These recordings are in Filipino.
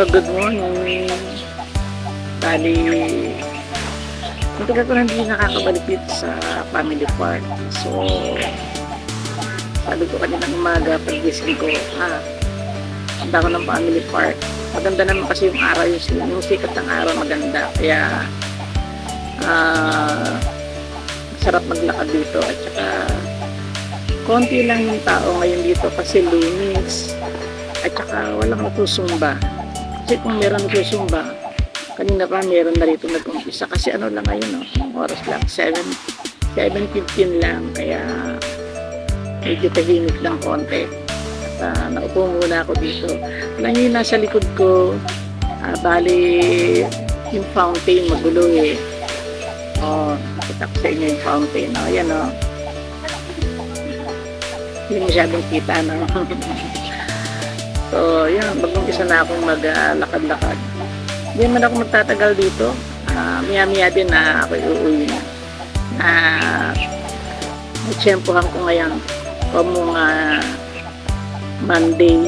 Oh, good morning. Bali, ang tagal ko na hindi nakakabalik dito sa family park. So, sabi ko kanina ng umaga, pag-gising ko, ah, handa ko ng family park. Maganda naman kasi yung araw, yung, yung sikat ng araw maganda. Kaya, ah, sarap maglakad dito. At saka, konti lang yung tao ngayon dito kasi lunis. At saka, walang natusumba. Kasi kung meron natusumba, kanina pa meron na rito nag-umpisa. Kasi ano lang ngayon, no? oras lang, 7, 7.15 lang. Kaya, medyo tahimik lang konti. At ah, naupo muna ako dito. Alam yung nasa likod ko, ah, bali yung fountain magulo eh. Oh, nakita ko sa inyo yung fountain. Oh, yan oh. Hindi masyadong kita, no? so, yun, mag-umpisa na akong maglakad-lakad. Hindi man ako magtatagal dito. Ah, Maya-maya din na ako uuwi na. Ah, Natsyempohan ko ngayon o mga Monday.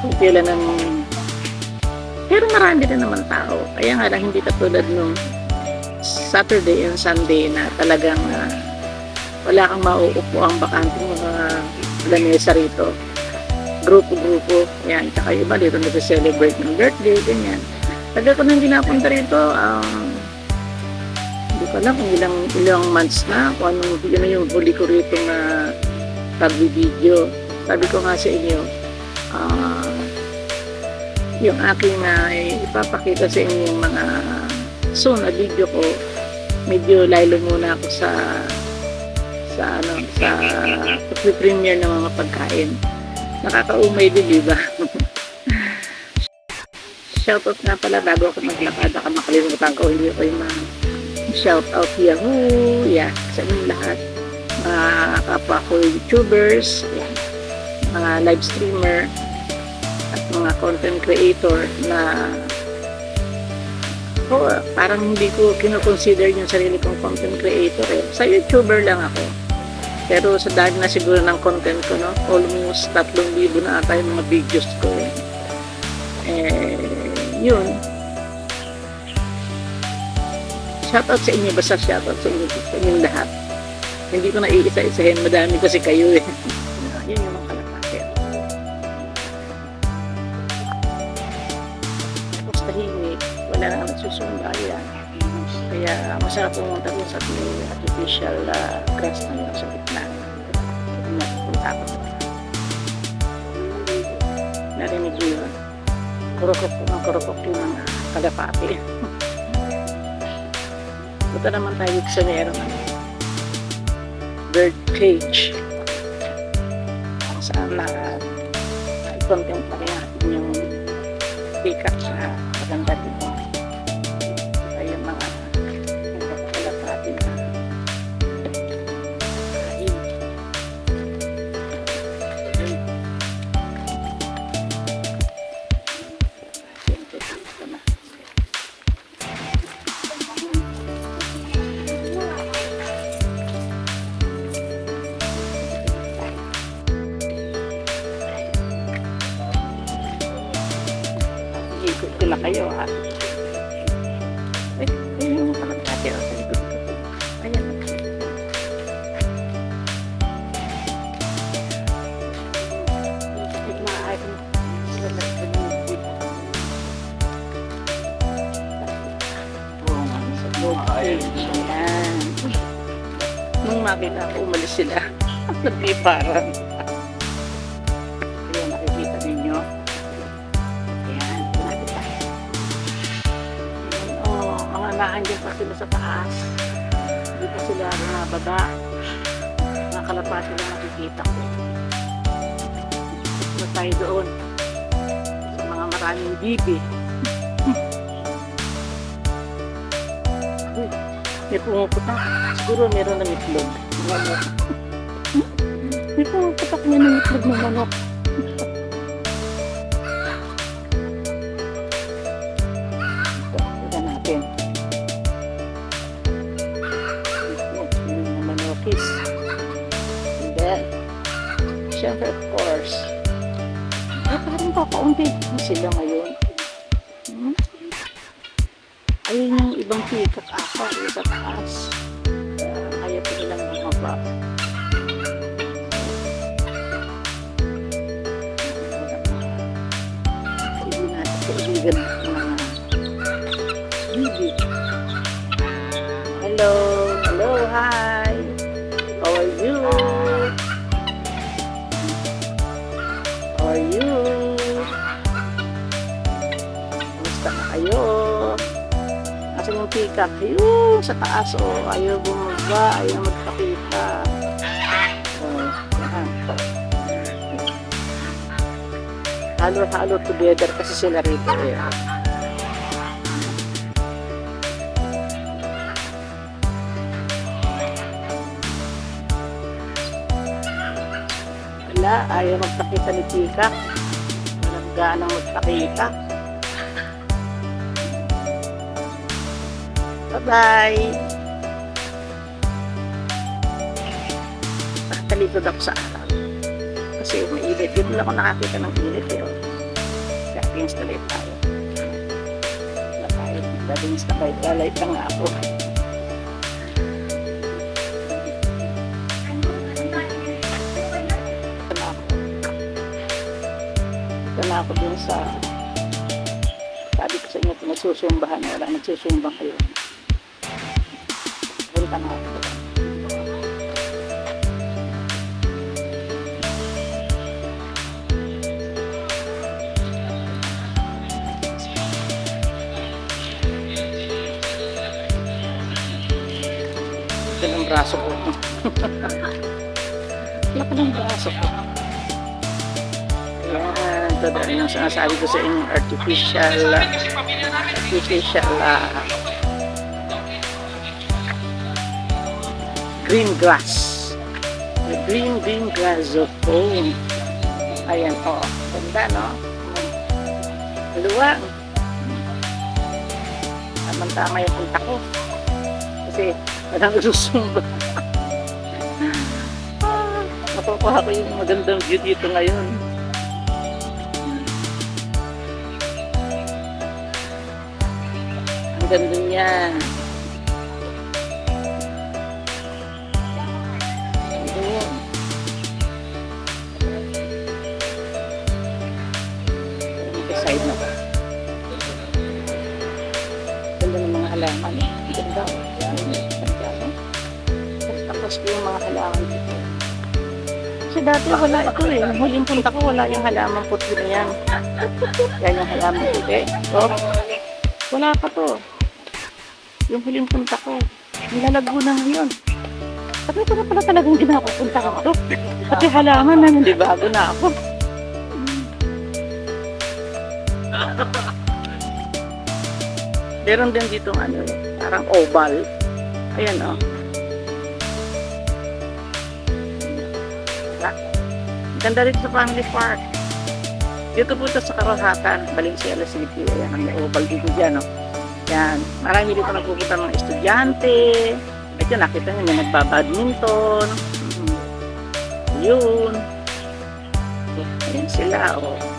Kunti lang ng... Pero marami din naman tao. Kaya nga lang hindi katulad nung Saturday and Sunday na talagang ah, wala kang mauupo ang bakanteng mga lamesa rito. Grupo-grupo. Yan. Tsaka iba dito nag-celebrate ng birthday, ganyan. Tagal ko nang ginapunta rito, um, hindi ko alam kung ilang, ilang months na, kung anong, yun yung huli ko rito na pag-video. Sabi ko nga sa inyo, ah, yung aking na ipapakita sa inyo yung mga soon na video ko, medyo lilo muna ako sa sa ano sa premiere ng mga pagkain. Nakakaumay din, di ba? Shoutout nga pala bago ako maglakad, baka makalimutan ko, hindi ko yung mga shoutout Yahoo, yeah, sa inyong lahat. Mga kapwa ko YouTubers, yan, mga live streamer, at mga content creator na ako, parang hindi ko kinoconsider yung sarili kong content creator eh. Sa YouTuber lang ako. Pero sa dami na siguro ng content ko, no? Almost 3,000 na ata yung mga videos ko eh. Eh, yun. Shoutout sa inyo, basta shoutout sa inyo, sa inyong lahat. Hindi ko na iisa-isahin, madami kasi kayo eh. Kaya masarap pumunta dun sa may artificial uh, grass na yun sa gitna. Napunta ako. Narinig niyo yun. Kurukok po ng kurukok yung mga kalapati. Punta naman tayo sa merong ano, bird cage. Saan na pa rin natin yung peacock na maganda dito. Makita ko, umalis sila. Nagliparan. Ayan, nakikita ninyo. Ayan, nakita. Ayan, oh, mga naandyan pa sila sa taas. Hindi pa sila nababa. Mga kalapati na nakikita ko. Na tayo doon. Sa mga maraming bibi. May pumuputak. Siguro meron ng itlog. May pumuputak niya ng itlog ng manok. Bibi. Hello, hello, hi. How are you? How are you? Kamusta na kayo? Asan yung pikak? Ayun, sa taas oh. Ayaw bumaba, ayaw magpakita. Oh, Halo-halo together kasi sila rito eh. Wala, ayaw magpakita ni Tika. Walang ganang magpakita. Bye-bye! Nakatalikod ako sa araw. Kasi mainit. Dito lang ako nakakita ng init eh. oh. The light tayo. Wala tayo. Against the light. Lalait lang nga ako. Ito na ako. Na dun sa sabi ko sa inyo, pinagsusumbahan. Wala nagsusumbang kayo. Punta na ako. Braso ko. Laki ng braso ko. Ayan, dahil yung sinasabi ko sa inyo, artificial, artificial uh, green grass. The green, green grass of home. Ayan, oh, ganda, no? Luwang. Tama-tama yung punta ko. Kasi, walang susumba. ah, nakukuha ko yung magandang view dito ngayon. Ang ganda niya. Side na ba? Ganda ng mga halaman. Ganda. Ganda. Tapos ko yung mga halaman dito. Kasi dati wala ito eh. Huling punta ko, wala yung halaman puti na yan. Yan yung halaman puti. Oh. Wala pa to. Yung huling punta ko. Nilalago na ngayon. Sabi ko na pala talagang hindi na ako punta ka to. Pati halaman na hindi bago na ako. Meron din dito ano parang oval. Ayan oh. Ganda rin sa family park. Dito po sa Karahatan, Valenzuela City. Ayan, ang oval dito dyan. Oh. Yan. Marami dito nagpupunta ng estudyante. Ito, nakita nyo, may nagbabadminton. Mhm. Yun. Ayan sila, oh.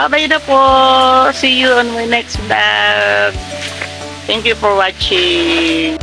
Bye-bye na po. See you on my next vlog. Thank you for watching.